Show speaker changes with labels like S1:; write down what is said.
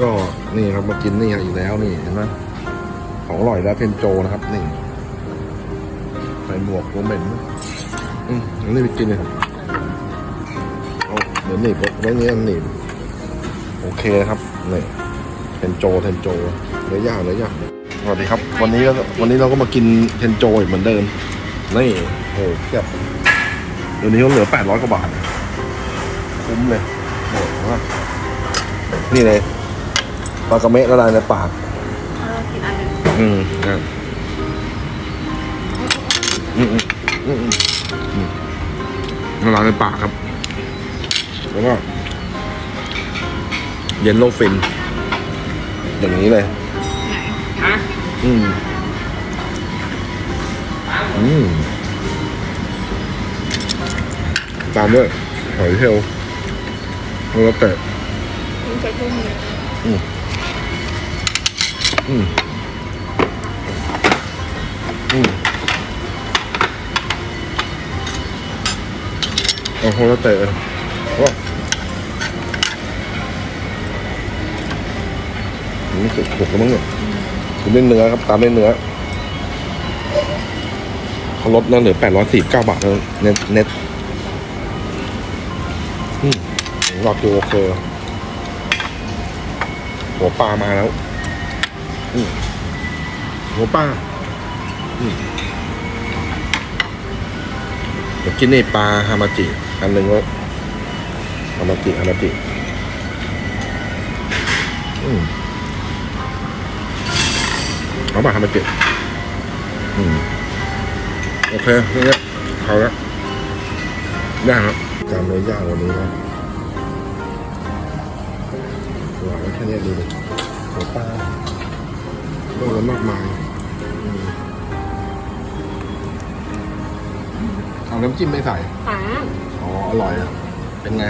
S1: ก็นี่ครับมากินนี่อีกแล้วนี่เห็นไหมของอร่อยแล้วเทนโจนะครับนี่ใส่หมวกโรเมนอืมอันนี้ไปกินเลยครับเอาเดี๋ยวหนีบไว้นี้หนีบโอเคครับนี่เทนโจเทนโจเนื้อย่างเนื้อย่างสวัสดีครับ วันนี้วันนี้เราก็มากินเทนโจเหมือนเดิมนี่โอ้โหเทียบเดี๋ยวนี้เขาเหลือแปดร้อยกว่าบาทคุ้มเลยโหดมากนี่เลย ปลากระเมะละลายในปาก
S2: เรากินอันหนึ่ง
S1: อืมอะอืมอืมอืมอืมอืมละลายในปากครับ แล้วก็เย็นโลฟิน อย่างนี้เลย
S2: ไหน
S1: อืม อืม ตามด้วยหอยเชลล์แล้วแต่
S2: คุณใช้ทุ่มเลย
S1: อืม อืมอืมเอาโหแล้วแต่ว่านี่สุกแล้วมั้งเนี่ยคุณเล่นเนื้อครับ ตามเล่นเนื้อเขาลดนั่นเหลือแปดร้อยสี่เก้าบาทแล้วเน็ตเน็ตอืมรอตัวโอเคหัวปลามาแล้ว หัวปลาอืมเดี๋ยวกินในปลาฮามาจิ อันหนึ่งแล้วฮามาจิฮามาจิอืมเอาปลาฮามาจิโอเคนี่เนี่ยเอาละย่างครับจานเนื้อย่างวันนี้นะวางไว้แค่นี้ดูดิหัวปลา เรื่องละมากมายอืมเอาน้ำจิ้มไม่ใส่
S2: ขา
S1: อ๋อ อร่อยอะ เป็นไง